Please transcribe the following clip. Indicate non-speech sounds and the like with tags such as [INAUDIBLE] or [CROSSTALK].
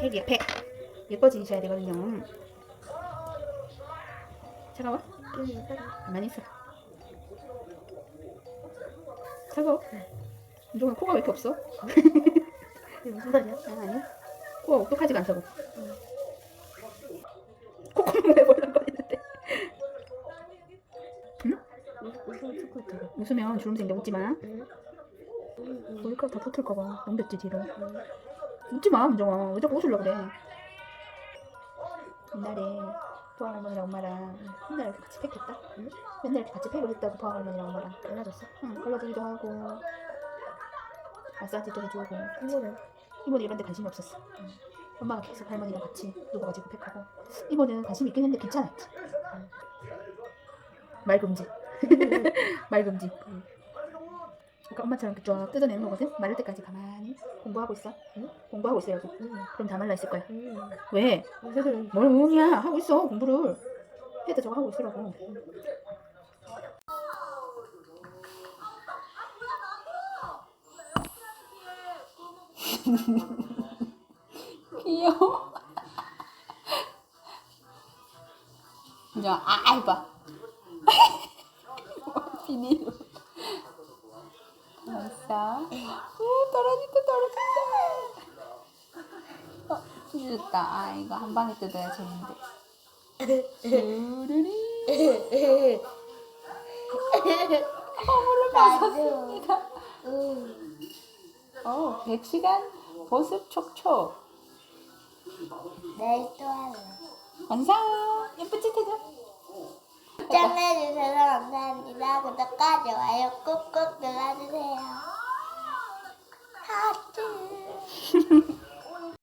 팩이야 팩 예뻐지셔야 되거든요 차가워? 응. 가만히 있어 차가워? 이종아 코가 왜 이렇게 없어? 무슨 말이야? 아, 아니 코가 똑똑하지가 않다고 콧구멍 왜 벌렁거리는데 있다고? 웃으면 주름 생겨 웃지마 응. 응. 머리카락 다 터틀까봐 넘겼지 뒤로 웃지 마 민정아. 왜 자꾸 웃으려고 그래. 옛날에 보아 할머니랑 엄마랑 맨날 이렇게 같이 팩했다? 응? 맨날 이렇게 같이 팩을 했다고 보아 할머니랑 엄마랑 달라졌어? 응 걸러주기도 하고 마사지도 해주고. 이모는? 이모는 이런 데 관심이 없었어. 엄마가 계속 할머니랑 같이 누워가지고 팩하고. 이모는 관심 있긴 했는데 괜찮았지 말 금지. [LAUGHS] 말 금지 그러니까 엄마처럼 이렇게 쫙 뜯어내는 거거든? 마를 때까지 가만히 공부하고 있어. 응? 공부하고 있어야지 응. 그럼 다 말라 있을 거야. 응. 왜? 요새는 뭘 응이야? 하고 있어 공부를. 해도 저거 하고 있으라고. 귀여워. 이제 아이 봐. [LAUGHS] 비닐 가 만있어 오 떨어진다 떨어진다. 어 찢었다. 아 이거 한 방에 뜯어야 재는데. 뚜루리 허물을 벗었습니다. 응. 어 100시간 보습 촉촉. 내일 또 할래. 완성 짓 해줘 시청해주셔서 감사합니다. 구독과 좋아요 꾹꾹 눌러주세요.